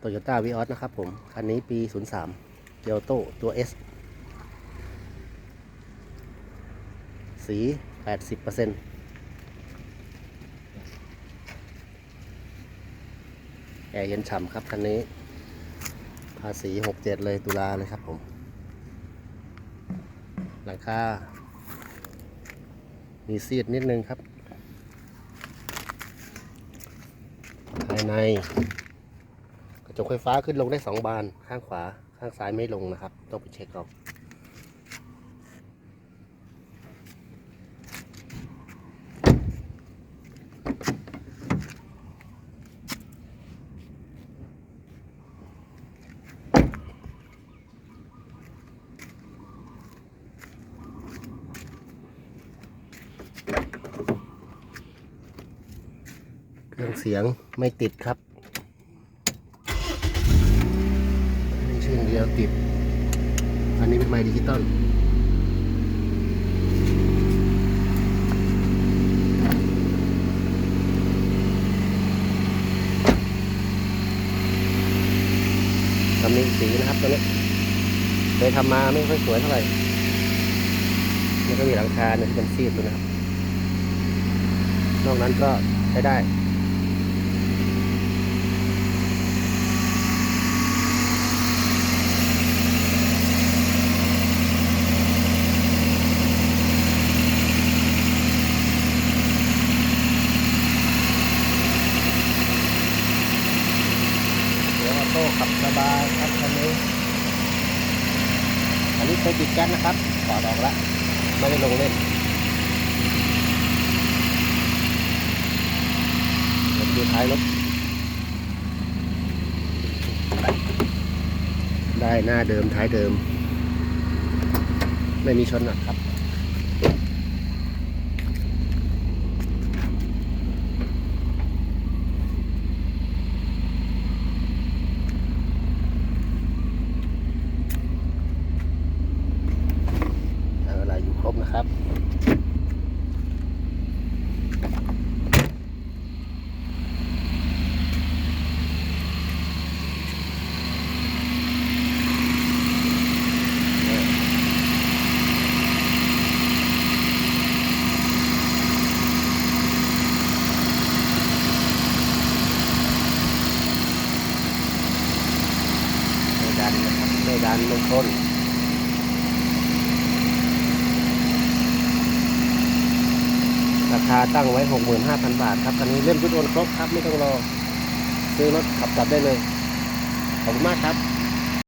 โตโยต้าวีออสนะครับผม คันนี้ปี 03 เกียวโตตัว S สี 80%แอร์เย็นฉ่ำครับ คันนี้ ภาษี 67 เลยตุลาเลยครับผม หลังคา มีซีดนิดนึงครับ ภายใน จกไฟฟ้าขึ้นลงได้2บานข้างขวา ข้างซ้ายไม่ลงนะครับ ต้องไปเช็คเอาเครื่องเสียงไม่ติดครับ ไม่งเดียวติด อันนี้เป็นไมค์ดิจิตอลตำหนิสีนะครับตัวนี้เคยทำมาไม่ค่อยสวยเท่าไหร่นี่ก็มีหลังคาเนี่ยที่เป็นซีดตัวนะครับ นอกนั้นก็ใช้ได้ เดี๋ยวออโต้ขั บสบายครับคันนี้อันนี้เคยปิดก๊สนะครับถอดออกแล้วไม่ได้ลงเล่นเดี๋ยวดูท้ายรถได้หน้าเดิมท้ายเดิม ไม่มีชนหนักครับ อะไรอยู่ครบ นะครับไม่ดันนะครับไม่ดันไม่ชน ราคาตั้งไว้ 65,000 บาทครับคันนี้เล่มชุดโอนครบครับไม่ต้องรอ ซื้อรถขับกลับได้เลย ขอบคุณมากครับ